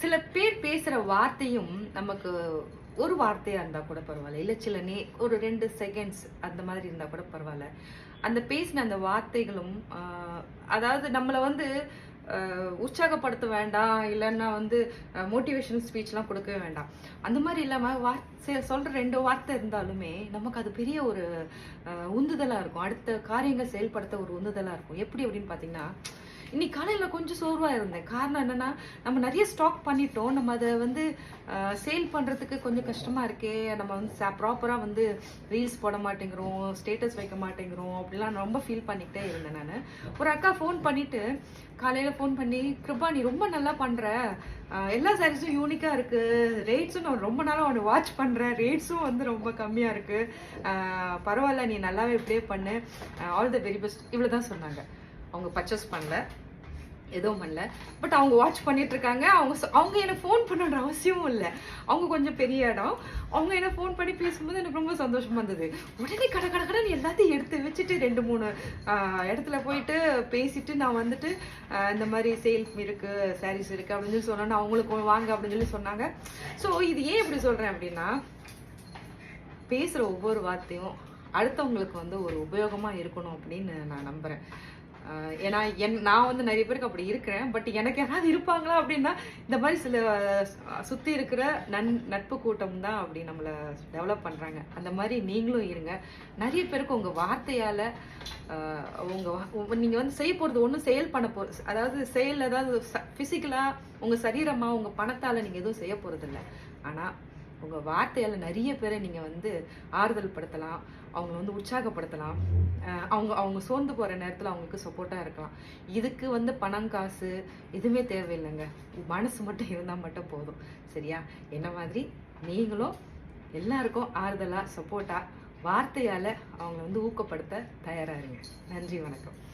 சில பேர் பேசுகிற வார்த்தையும் நமக்கு ஒரு வார்த்தையாக இருந்தால் கூட பரவாயில்ல. இல்லை சில நே ஒரு ரெண்டு செகண்ட்ஸ் அந்த மாதிரி இருந்தால் கூட பரவாயில்ல. அந்த பேசின அந்த வார்த்தைகளும் அதாவது நம்மளை வந்து உற்சாகப்படுத்த வேண்டாம். இல்லைன்னா வந்து மோட்டிவேஷன் ஸ்பீச்லாம் கொடுக்கவே வேண்டாம். அந்த மாதிரி இல்லாமல் வார்த்தை சொல்கிற ரெண்டு வார்த்தை இருந்தாலுமே நமக்கு அது பெரிய ஒரு உந்துதலாக இருக்கும். அடுத்த காரியங்கள் செயல்படுத்த ஒரு உந்துதலாக இருக்கும். எப்படி அப்படின்னு பார்த்தீங்கன்னா இன்னைக்கு காலையில் கொஞ்சம் சோர்வாக இருந்தேன். காரணம் என்னென்னா நம்ம நிறைய ஸ்டாக் பண்ணிட்டோம். நம்ம அதை வந்து சேல் பண்ணுறதுக்கு கொஞ்சம் கஷ்டமாக இருக்கே. நம்ம வந்து ப்ராப்பராக வந்து ரீல்ஸ் போட மாட்டேங்கிறோம் ஸ்டேட்டஸ் வைக்க மாட்டேங்கிறோம். அப்படிலாம் நான் ரொம்ப ஃபீல் பண்ணிக்கிட்டே இருந்தேன் நான். ஒரு அக்கா ஃபோன் பண்ணிட்டு காலையில் ஃபோன் பண்ணி கிருபா நீ ரொம்ப நல்லா பண்ணுற எல்லா சாரீஸும் யூனிக்காக இருக்குது ரேட்ஸும் நான் ரொம்ப நாளாக அவனை வாட்ச் பண்ணுறேன் ரேட்ஸும் வந்து ரொம்ப கம்மியாக இருக்குது பரவாயில்ல நீ நல்லாவே ப்ளே பண்ணு. ஆல் த வெரி பெஸ்ட் இவ்வளோ தான் சொன்னாங்க. அவங்க பர்ச்சேஸ் பண்ணல. எதுவும் பண்ணல. பட் அவங்க வாட்ச் பண்ணிட்டு இருக்காங்க. அவங்க அவங்க எனக்கு ஃபோன் பண்ணணுன்ற அவசியமும் இல்லை. அவங்க கொஞ்சம் பெரிய இடம். அவங்க என்ன ஃபோன் பண்ணி பேசும்போது எனக்கு ரொம்ப சந்தோஷமா இருந்தது. உடனே கட கட கடன்னு எல்லாத்தையும் எடுத்து வச்சுட்டு ரெண்டு மூணு இடத்துல போயிட்டு பேசிட்டு நான் வந்துட்டு இந்த மாதிரி சேல் இருக்கு சாரீஸ் இருக்கு அப்படின்னு சொல்லி சொன்னோன்னா அவங்களுக்கு வாங்க அப்படின்னு சொல்லி சொன்னாங்க. ஸோ இது ஏன் இப்படி சொல்றேன் அப்படின்னா பேசுற ஒவ்வொரு வார்த்தையும் அடுத்தவங்களுக்கு வந்து ஒரு உபயோகமா இருக்கணும் அப்படின்னு நான் நம்புறேன். ஏன்னா என் நான் வந்து நிறைய பேருக்கு அப்படி இருக்கிறேன் பட் எனக்கு யாராவது இருப்பாங்களா அப்படின்னா இந்த மாதிரி சில சுற்றி இருக்கிற நன் நட்பு கூட்டம் தான் அப்படி நம்மளை டெவலப் பண்ணுறாங்க அந்த மாதிரி நீங்களும் இருங்க. நிறைய பேருக்கு உங்கள் வார்த்தையால் உங்கள் நீங்கள் வந்து செய்ய போகிறது ஒன்றும் செயல் பண்ண போ அதாவது செயல் அதாவது ஃபிசிக்கலாக உங்கள் சரீரமாக உங்கள் பணத்தால் நீங்கள் எதுவும் செய்ய போகிறதில்ல ஆனால் உங்கள் வார்த்தையால் நிறைய பேரை நீங்கள் வந்து ஆறுதல் படுத்தலாம் அவங்கள வந்து உற்சாகப்படுத்தலாம். அவங்க அவங்க சோர்ந்து போகிற நேரத்தில் அவங்களுக்கு சப்போர்ட்டாக இருக்கலாம். இதுக்கு வந்து பணம் காசு எதுவுமே தேவையில்லைங்க. மனசு மட்டும் இருந்தால் மட்டும் போதும். சரியா? என்ன மாதிரி? நீங்களும் எல்லாருக்கும் ஆறுதலாக சப்போர்ட்டாக வார்த்தையால் அவங்கள வந்து ஊக்கப்படுத்த தயாராக இருங்க. நன்றி வணக்கம்.